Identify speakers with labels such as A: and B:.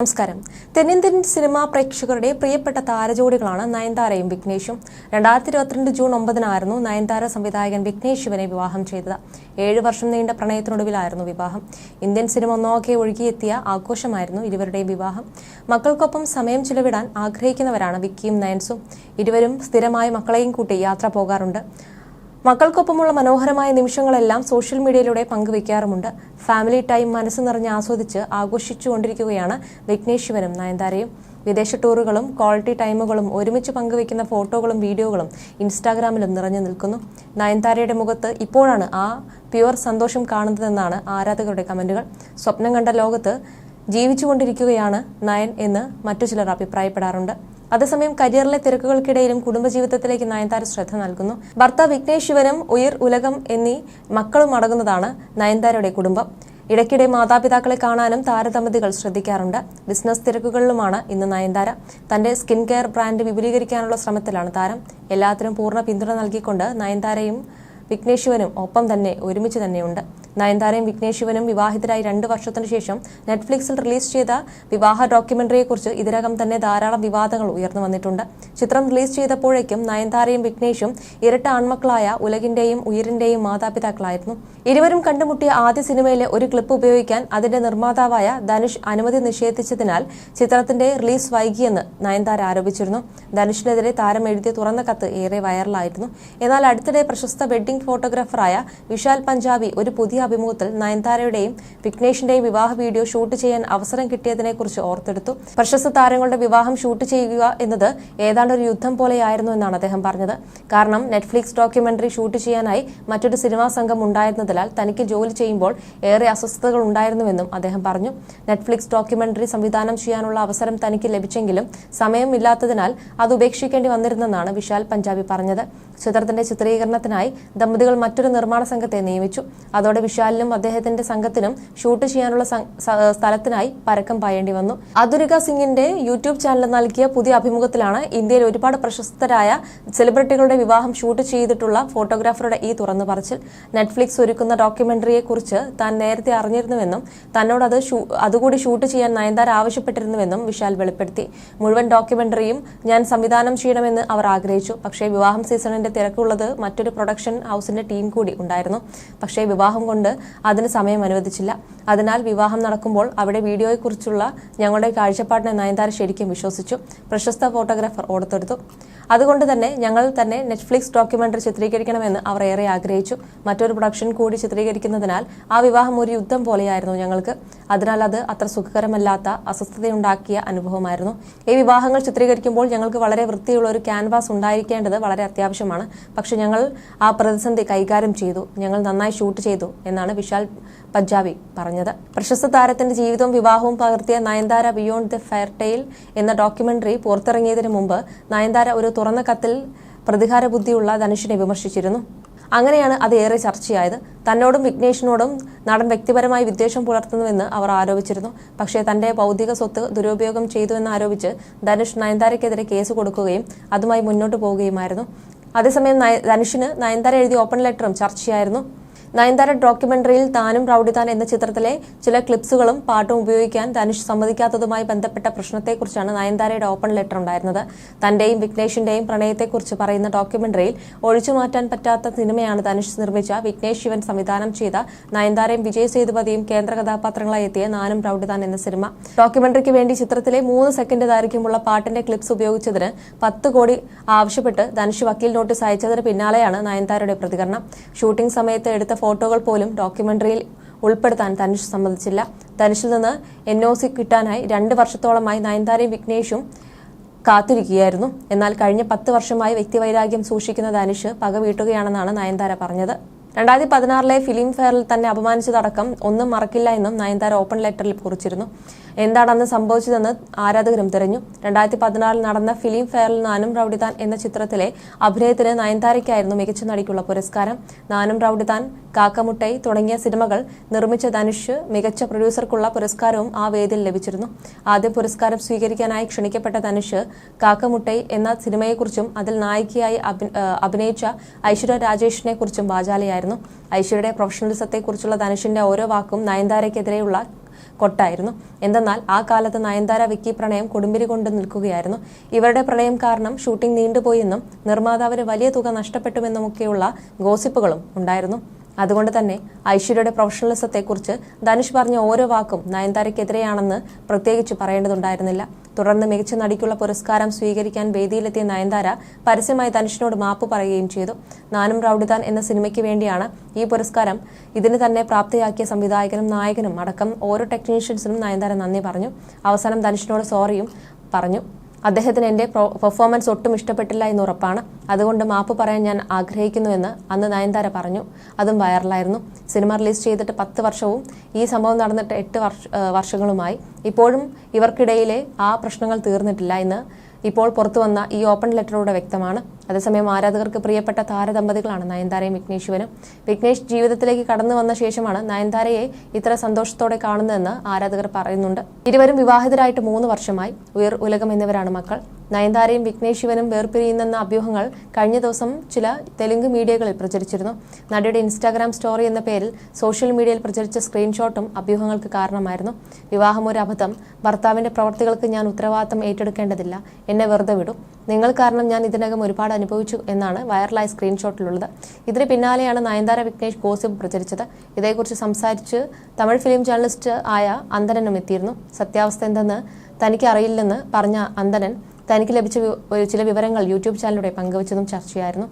A: നമസ്കാരം. തെന്നിന്ത്യൻ സിനിമാ പ്രേക്ഷകരുടെ പ്രിയപ്പെട്ട താരജോഡികളാണ് നയൻതാരയും വിഘ്നേഷും. രണ്ടായിരത്തി ഇരുപത്തിരണ്ട് ജൂൺ ഒമ്പതിനായിരുന്നു നയൻതാര സംവിധായകൻ വിഘ്നേഷ് ശിവനെ വിവാഹം ചെയ്തത്. ഏഴു വർഷം നീണ്ട പ്രണയത്തിനൊടുവിലായിരുന്നു വിവാഹം. ഇന്ത്യൻ സിനിമ ഒന്നോക്കെ ഒഴുകിയെത്തിയ ആഘോഷമായിരുന്നു ഇരുവരുടെയും വിവാഹം. മക്കൾക്കൊപ്പം സമയം ചിലവിടാൻ ആഗ്രഹിക്കുന്നവരാണ് വിക്കിയും നയൻസും. ഇരുവരും സ്ഥിരമായി മക്കളെയും കൂട്ടി യാത്ര പോകാറുണ്ട്. മക്കൾക്കൊപ്പമുള്ള മനോഹരമായ നിമിഷങ്ങളെല്ലാം സോഷ്യൽ മീഡിയയിലൂടെ പങ്കുവയ്ക്കാറുമുണ്ട്. ഫാമിലി ടൈം മനസ്സ് നിറഞ്ഞ് ആസ്വദിച്ച് ആഘോഷിച്ചുകൊണ്ടിരിക്കുകയാണ് വിഘ്നേഷ് ശിവനും നയൻതാരയും. വിദേശ ടൂറുകളും ക്വാളിറ്റി ടൈമുകളും ഒരുമിച്ച് പങ്കുവയ്ക്കുന്ന ഫോട്ടോകളും വീഡിയോകളും ഇൻസ്റ്റാഗ്രാമിലും നിറഞ്ഞു നിൽക്കുന്നു. നയൻതാരയുടെ മുഖത്ത് ഇപ്പോഴാണ് ആ പ്യുവർ സന്തോഷം കാണുന്നതെന്നാണ് ആരാധകരുടെ കമന്റുകൾ. സ്വപ്നം കണ്ട ലോകത്ത് ജീവിച്ചുകൊണ്ടിരിക്കുകയാണ് നയൻ എന്ന് മറ്റു ചിലർ അഭിപ്രായപ്പെടാറുണ്ട്. അതേസമയം കരിയറിലെ തിരക്കുകൾക്കിടയിലും കുടുംബജീവിതത്തിലേക്ക് നയൻതാര ശ്രദ്ധ നൽകുന്നു. ഭർത്താവ് വിഘ്നേഷ് ശിവനും ഉയർ ഉലകം എന്നീ മക്കളും അടങ്ങുന്നതാണ് നയൻതാരയുടെ കുടുംബം. ഇടയ്ക്കിടെ മാതാപിതാക്കളെ കാണാനും താരദമ്പതികൾ ശ്രദ്ധിക്കാറുണ്ട്. ബിസിനസ് തിരക്കുകളിലുമാണ് ഇന്ന് നയൻതാര. തന്റെ സ്കിൻ കെയർ ബ്രാൻഡ് വിപുലീകരിക്കാനുള്ള ശ്രമത്തിലാണ് താരം. എല്ലാത്തിനും പൂർണ പിന്തുണ നൽകിക്കൊണ്ട് നയൻതാരയും വിഘ്നേഷ് ശിവനും ഒപ്പം തന്നെ ഒരുമിച്ച് തന്നെയുണ്ട്. നയൻതാരയും വിഘ്നേഷ് ശിവനും വിവാഹിതരായി രണ്ട് വർഷത്തിനു ശേഷം നെറ്റ്ഫ്ലിക്സിൽ റിലീസ് ചെയ്ത വിവാഹ ഡോക്യുമെന്ററിയെക്കുറിച്ച് ഇതിനകം തന്നെ ധാരാളം വിവാദങ്ങൾ ഉയർന്നു വന്നിട്ടുണ്ട്. ചിത്രം റിലീസ് ചെയ്തപ്പോഴേക്കും നയൻതാരയും വിഘ്നേഷും ഇരട്ട ആൺമക്കളായ ഉലകിന്റെയും ഉയരിന്റെയും മാതാപിതാക്കളായിരുന്നു. ഇരുവരും കണ്ടുമുട്ടിയ ആദ്യ സിനിമയിലെ ഒരു ക്ലിപ്പ് ഉപയോഗിക്കാൻ അതിന്റെ നിർമ്മാതാവായ ധനുഷ് അനുമതി നിഷേധിച്ചതിനാൽ ചിത്രത്തിന്റെ റിലീസ് വൈകിയെന്ന് നയൻതാര ആരോപിച്ചിരുന്നു. ധനുഷിനെതിരെ താരം എഴുതിയ തുറന്ന കത്ത് ഏറെ വൈറലായിരുന്നു. എന്നാൽ അടുത്തിടെ പ്രശസ്ത വെഡ്ഡിംഗ് ഫോട്ടോഗ്രാഫറായ വിശാൽ പഞ്ചാബി ഒരു പുതിയ അഭിമുഖത്തിൽ നയൻതാരയുടെയും വിഘ്നേഷിന്റെയും വിവാഹ വീഡിയോ ഷൂട്ട് ചെയ്യാൻ അവസരം കിട്ടിയതിനെക്കുറിച്ച് ഓർത്തെടുത്തു. പ്രശസ്ത താരങ്ങളുടെ വിവാഹം ഷൂട്ട് ചെയ്യുക എന്നത് ഏതാണ്ട് ഒരു യുദ്ധം പോലെയായിരുന്നു എന്നാണ് അദ്ദേഹം പറഞ്ഞത്. കാരണം നെറ്റ്ഫ്ലിക്സ് ഡോക്യുമെന്ററി ഷൂട്ട് ചെയ്യാനായി മറ്റൊരു സിനിമാ സംഘം ഉണ്ടായിരുന്നതിനാൽ തനിക്ക് ജോലി ചെയ്യുമ്പോൾ ഏറെ അസ്വസ്ഥതകൾ ഉണ്ടായിരുന്നുവെന്നും അദ്ദേഹം പറഞ്ഞു. നെറ്റ്ഫ്ലിക്സ് ഡോക്യുമെന്ററി സംവിധാനം ചെയ്യാനുള്ള അവസരം തനിക്ക് ലഭിച്ചെങ്കിലും സമയമില്ലാത്തതിനാൽ അത് ഉപേക്ഷിക്കേണ്ടി വന്നിരുന്നെന്നാണ് വിശാൽ പഞ്ചാബി പറഞ്ഞത്. ചിത്രത്തിന്റെ ചിത്രീകരണത്തിനായി ദമ്പതികൾ മറ്റൊരു നിർമ്മാണ സംഘത്തെ നിയമിച്ചു. അതോടെ വിശാലിനും അദ്ദേഹത്തിന്റെ സംഘത്തിനും ഷൂട്ട് ചെയ്യാനുള്ള സ്ഥലത്തിനായി പരക്കം പായേണ്ടി വന്നു. അതുരിക സിംഗിന്റെ യൂട്യൂബ് ചാനൽ നൽകിയ പുതിയ അഭിമുഖത്തിലാണ് ഇന്ത്യയിൽ ഒരുപാട് പ്രശസ്തരായ സെലിബ്രിറ്റികളുടെ വിവാഹം ഷൂട്ട് ചെയ്തിട്ടുള്ള ഫോട്ടോഗ്രാഫറുടെ ഈ തുറന്നു പറച്ചിൽ. നെറ്റ്ഫ്ലിക്സ് ഒരുക്കുന്ന ഡോക്യുമെന്ററിയെ കുറിച്ച് താൻ നേരത്തെ അറിഞ്ഞിരുന്നുവെന്നും തന്നോട് അത് അതുകൂടി ഷൂട്ട് ചെയ്യാൻ നയൻതാര ആവശ്യപ്പെട്ടിരുന്നുവെന്നും വിശാൽ വെളിപ്പെടുത്തി. മുഴുവൻ ഡോക്യുമെന്ററിയും ഞാൻ സംവിധാനം ചെയ്യണമെന്ന് അവർ ആഗ്രഹിച്ചു. പക്ഷേ വിവാഹം സീസണിന്റെ തിരക്കുള്ളത് മറ്റൊരു പ്രൊഡക്ഷൻ ഹൗസിന്റെ ടീം കൂടി ഉണ്ടായിരുന്നു. പക്ഷേ വിവാഹം അതിന് സമയം അനുവദിച്ചില്ല. അതിനാൽ വിവാഹം നടക്കുമ്പോൾ അവിടെ വീഡിയോയെക്കുറിച്ചുള്ള ഞങ്ങളുടെ കാഴ്ചപ്പാടിനെ നയൻതാര ശരിക്കും വിശ്വസിച്ചു. പ്രശസ്ത ഫോട്ടോഗ്രാഫർ ഓടത്തെടുത്തു അതുകൊണ്ട് തന്നെ ഞങ്ങൾ തന്നെ നെറ്റ്ഫ്ലിക്സ് ഡോക്യുമെന്ററി ചിത്രീകരിക്കണമെന്ന് അവർ ഏറെ ആഗ്രഹിച്ചു. മറ്റൊരു പ്രൊഡക്ഷൻ കൂടി ചിത്രീകരിക്കുന്നതിനാൽ ആ വിവാഹം ഒരു യുദ്ധം പോലെയായിരുന്നു ഞങ്ങൾക്ക്. അതിനാൽ അത് അത്ര സുഖകരമല്ലാത്ത അസ്വസ്ഥതയുണ്ടാക്കിയ അനുഭവമായിരുന്നു. ഈ വിവാഹങ്ങൾ ചിത്രീകരിക്കുമ്പോൾ ഞങ്ങൾക്ക് വളരെ വൃത്തിയുള്ള ഒരു ക്യാൻവാസ് ഉണ്ടായിരിക്കേണ്ടത് വളരെ അത്യാവശ്യമാണ്. പക്ഷെ ഞങ്ങൾ ആ പ്രതിസന്ധി കൈകാര്യം ചെയ്തു. ഞങ്ങൾ നന്നായി ഷൂട്ട് ചെയ്തു. എന്നാണ് വിശാൽ പഞ്ചാബി പറഞ്ഞത്. പ്രശസ്ത താരത്തിന്റെ ജീവിതവും വിവാഹവും പകർത്തിയ Nayanthara beyond the fair tale എന്ന ഡോക്യുമെന്ററി പുറത്തിറങ്ങിയതിനു മുമ്പ് നയൻതാര ഒരു തുറന്ന കത്തിൽ പ്രതികാര ബുദ്ധിയുള്ള ധനുഷിനെ വിമർശിച്ചിരുന്നു. അങ്ങനെയാണ് അത് ഏറെ ചർച്ചയായത്. തന്നോടും വിഘ്നേഷിനോടും നടൻ വ്യക്തിപരമായി വിദ്വേഷം പുലർത്തുന്നുവെന്ന് അവർ ആരോപിച്ചിരുന്നു. പക്ഷേ തന്റെ ഭൗതിക സ്വത്ത് ദുരുപയോഗം ചെയ്തുവെന്ന് ആരോപിച്ച് ധനുഷ് നയൻതാരയ്ക്കെതിരെ കേസ് കൊടുക്കുകയും അതുമായി മുന്നോട്ട് പോവുകയുമായിരുന്നു. അതേസമയം ധനുഷിന് നയൻതാര എഴുതിയ ഓപ്പൺ ലെറ്ററും ചർച്ചയായിരുന്നു. നയൻതാര ഡോക്യുമെന്ററിയിൽ താനും റൌഡിതാൻ എന്ന ചിത്രത്തിലെ ചില ക്ലിപ്സുകളും പാട്ടും ഉപയോഗിക്കാൻ ധനുഷ് സമ്മതിക്കാത്തതുമായി ബന്ധപ്പെട്ട പ്രശ്നത്തെക്കുറിച്ചാണ് നയൻതാരയുടെ ഓപ്പൺ ലെറ്റർ ഉണ്ടായിരുന്നത്. തന്റെയും വിഘ്നേഷിന്റെയും പ്രണയത്തെക്കുറിച്ച് പറയുന്ന ഡോക്യുമെന്ററിയിൽ ഒഴിച്ചു മാറ്റാൻ പറ്റാത്ത സിനിമയാണ് ധനുഷ് നിർമ്മിച്ച. വിഘ്നേഷ് ശിവൻ സംവിധാനം ചെയ്ത നയൻതാരയും വിജയ് സേതുപതിയും കേന്ദ്ര കഥാപാത്രങ്ങളായി എത്തിയ നാനും റൌഡിതാൻ എന്ന സിനിമ. ഡോക്യുമെന്ററിക്ക് വേണ്ടി ചിത്രത്തിലെ മൂന്ന് സെക്കൻഡ് ദൈർഘ്യമുള്ള പാട്ടിന്റെ ക്ലിപ്സ് ഉപയോഗിച്ചതിന് പത്ത് കോടി ആവശ്യപ്പെട്ട് ധനുഷ് വക്കീൽ നോട്ടീസ് അയച്ചതിന് പിന്നാലെയാണ് നയൻതാരയുടെ പ്രതികരണം. ഷൂട്ടിംഗ് സമയത്ത് എടുത്ത ഫോട്ടോകൾ പോലും ഡോക്യുമെന്ററിയിൽ ഉൾപ്പെടുത്താൻ തനുഷ് സമ്മതിച്ചില്ല. തനുഷിൽ നിന്ന് എൻ ഒ സി കിട്ടാനായി രണ്ട് വർഷത്തോളമായി നയൻതാരയും വിഘ്നേഷും കാത്തിരിക്കുകയായിരുന്നു. എന്നാൽ കഴിഞ്ഞ പത്ത് വർഷമായി വ്യക്തിവൈരാഗ്യം സൂക്ഷിക്കുന്ന ധനുഷ് പക വീട്ടുകയാണെന്നാണ് നയൻതാര പറഞ്ഞത്. രണ്ടായിരത്തി പതിനാറിലെ ഫിലിം ഫെയറിൽ തന്നെ അപമാനിച്ചതടക്കം ഒന്നും മറക്കില്ല എന്നും നയൻതാര ഓപ്പൺ ലെറ്ററിൽ കുറിച്ചിരുന്നു. എന്താണ് അന്ന് സംഭവിച്ചതെന്ന് ആരാധകരും തിരഞ്ഞു. രണ്ടായിരത്തി പതിനാറിൽ നടന്ന ഫിലിം ഫെയറിൽ നാനും റൌഡിതാൻ എന്ന ചിത്രത്തിലെ അഭിനയത്തിന് നയൻതാരയ്ക്കായിരുന്നു മികച്ച നടിക്കുള്ള പുരസ്കാരം. നാനും റൌഡിതാൻ കാക്കമുട്ടൈ തുടങ്ങിയ സിനിമകൾ നിർമ്മിച്ച ധനുഷ് മികച്ച പ്രൊഡ്യൂസർക്കുള്ള പുരസ്കാരവും ആ വേദിയിൽ ലഭിച്ചിരുന്നു. ആദ്യ പുരസ്കാരം സ്വീകരിക്കാനായി ക്ഷണിക്കപ്പെട്ട ധനുഷ് കാക്കമുട്ടൈ എന്ന സിനിമയെക്കുറിച്ചും അതിൽ നായികയായി അഭിനയിച്ച ഐശ്വര്യ രാജേഷിനെ കുറിച്ചും വാചാലയായിരുന്നു. ഐശ്വര്യയുടെ പ്രൊഫഷണലിസത്തെക്കുറിച്ചുള്ള ധനുഷിന്റെ ഓരോ വാക്കും നയൻതാരയ്ക്കെതിരെയുള്ള കൊട്ടായിരുന്നു. എന്തെന്നാൽ ആ കാലത്ത് നയൻതാര വിക്കി പ്രണയം കൊടുമ്പിരി കൊണ്ട് നിൽക്കുകയായിരുന്നു. ഇവരുടെ പ്രണയം കാരണം ഷൂട്ടിംഗ് നീണ്ടുപോയെന്നും നിർമ്മാതാവിന് വലിയ തുക നഷ്ടപ്പെട്ടുമെന്നുമൊക്കെയുള്ള ഗോസിപ്പുകളും ഉണ്ടായിരുന്നു. അതുകൊണ്ട് തന്നെ ഐശ്വര്യയുടെ പ്രൊഫഷണലിസത്തെക്കുറിച്ച് ധനുഷ് പറഞ്ഞ ഓരോ വാക്കും നയൻതാരയ്ക്കെതിരെയാണെന്ന് പ്രത്യേകിച്ച് പറയേണ്ടതുണ്ടായിരുന്നില്ല. തുടർന്ന് മികച്ച നടിക്കുള്ള പുരസ്കാരം സ്വീകരിക്കാൻ വേദിയിലെത്തിയ നയൻതാര പരസ്യമായി തനുഷിനോട് മാപ്പ് പറയുകയും ചെയ്തു. നാനും റൌഡിതാൻ എന്ന സിനിമയ്ക്ക് വേണ്ടിയാണ് ഈ പുരസ്കാരം. ഇതിന് തന്നെ പ്രാപ്തിയാക്കിയ സംവിധായകനും നായകനും അടക്കം ഓരോ ടെക്നീഷ്യൻസിനും നയൻതാര നന്ദി പറഞ്ഞു. അവസാനം ധനുഷിനോട് സോറിയും പറഞ്ഞു. അദ്ദേഹത്തിന് എന്റെ പെർഫോമൻസ് ഒട്ടും ഇഷ്ടപ്പെട്ടില്ല എന്ന് ഉറപ്പാണ്. അതുകൊണ്ട് മാപ്പ് പറയാൻ ഞാൻ ആഗ്രഹിക്കുന്നുവെന്ന് അന്ന് നയൻതാര പറഞ്ഞു. അതും വൈറലായിരുന്നു. സിനിമ റിലീസ് ചെയ്തിട്ട് പത്ത് വർഷവും ഈ സംഭവം നടന്നിട്ട് എട്ട് വർഷ വർഷങ്ങളുമായി. ഇപ്പോഴും ഇവർക്കിടയിലെ ആ പ്രശ്നങ്ങൾ തീർന്നിട്ടില്ല എന്ന് ഇപ്പോൾ പുറത്തു വന്ന ഈ ഓപ്പൺ ലെറ്ററിലൂടെ വ്യക്തമാണ്. അതേസമയം ആരാധകർക്ക് പ്രിയപ്പെട്ട താരദമ്പതികളാണ് നയൻതാരയും വിഘ്നേശ്വനും വിഘ്നേഷ് ജീവിതത്തിലേക്ക് കടന്നു വന്ന ശേഷമാണ് നയൻതാരയെ ഇത്ര സന്തോഷത്തോടെ കാണുന്നതെന്ന് ആരാധകർ പറയുന്നുണ്ട്. ഇരുവരും വിവാഹിതരായിട്ട് മൂന്ന് വർഷമായി. ഉയർ ഉലകം എന്നിവരാണ് മക്കൾ. നയൻതാരയും വിഘ്നേഷ് ശിവനും വേർപിരിയുന്നെന്ന അഭ്യൂഹങ്ങൾ കഴിഞ്ഞ ദിവസം ചില തെലുങ്ക് മീഡിയകളിൽ പ്രചരിച്ചിരുന്നു. നടിയുടെ ഇൻസ്റ്റാഗ്രാം സ്റ്റോറി എന്ന പേരിൽ സോഷ്യൽ മീഡിയയിൽ പ്രചരിച്ച സ്ക്രീൻഷോട്ടും അഭ്യൂഹങ്ങൾക്ക് കാരണമായിരുന്നു. വിവാഹം ഒരു അബദ്ധം. ഭർത്താവിന്റെ പ്രവർത്തികൾക്ക് ഞാൻ ഉത്തരവാദിത്തം ഏറ്റെടുക്കേണ്ടതില്ല. എന്നെ വെറുതെ വിടും. നിങ്ങൾ കാരണം ഞാൻ ഇതിനകം ഒരുപാട് അനുഭവിച്ചു എന്നാണ് വൈറലായ സ്ക്രീൻഷോട്ടിലുള്ളത്. ഇതിന് പിന്നാലെയാണ് നയൻതാര വിഘ്നേഷ് ഗോസിപ്പ് പ്രചരിച്ചത്. ഇതേക്കുറിച്ച് സംസാരിച്ച് തമിഴ് ഫിലിം ജേർണലിസ്റ്റ് ആയ അന്തനനും എത്തിയിരുന്നു. സത്യാവസ്ഥ എന്തെന്ന് തനിക്ക് അറിയില്ലെന്ന് പറഞ്ഞ അന്തനൻ തനിക്ക് ലഭിച്ച ചില വിവരങ്ങൾ യൂട്യൂബ് ചാനലിലൂടെ പങ്കുവച്ചതും ചർച്ചയായിരുന്നു.